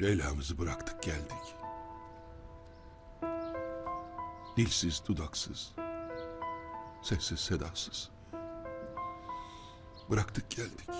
Leyla'mızı bıraktık geldik. Dilsiz, dudaksız, sessiz, sedasız. Bıraktık geldik.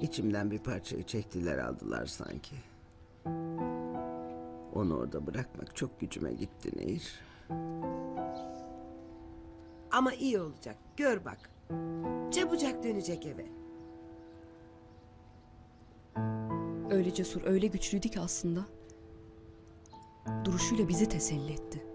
İçimden bir parçayı çektiler aldılar sanki. Onu orada bırakmak çok gücüme gitti Nehir. Ama iyi olacak. Gör bak. Çabucak dönecek eve. Öyle cesur, öyle güçlüydü ki aslında. Duruşuyla bizi teselli etti.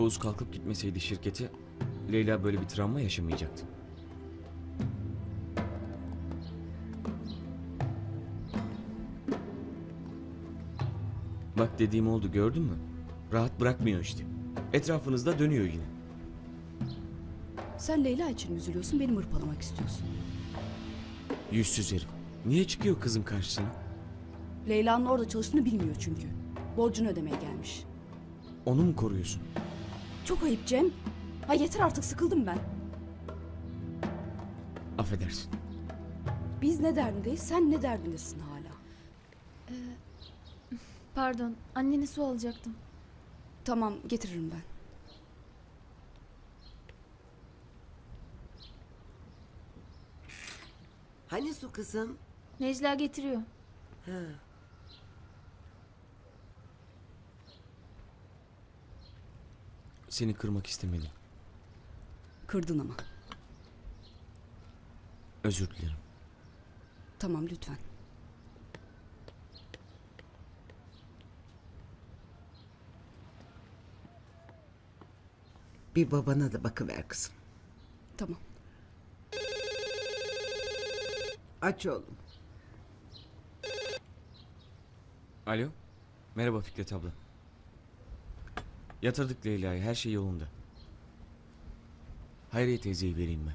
Oğuz kalkıp gitmeseydi şirketi, Leyla böyle bir travma yaşamayacaktı. Bak dediğim oldu gördün mü? Rahat bırakmıyor işte. Etrafınızda dönüyor yine. Sen Leyla için mi üzülüyorsun, beni hırpalamak istiyorsun. Yüzsüz herif. Niye çıkıyor kızın karşısına? Leyla'nın orada çalıştığını bilmiyor çünkü. Borcunu ödemeye gelmiş. Onu mu koruyorsun? Çok ayıp Cem. Ha yeter artık sıkıldım ben. Affedersin. Biz ne derdindeyiz, sen ne derdindesin hala? Pardon, anneni su alacaktım. Tamam, getiririm ben. Hani su kızım? Necla getiriyor. Ha. Seni kırmak istemedim. Kırdın ama. Özür dilerim. Tamam lütfen. Bir babana da bakıver kızım. Tamam. Aç oğlum. Alo. Merhaba Fikret abla. Yatırdık Leyla'yı. Her şey yolunda. Hayriye teyzeyi vereyim ben.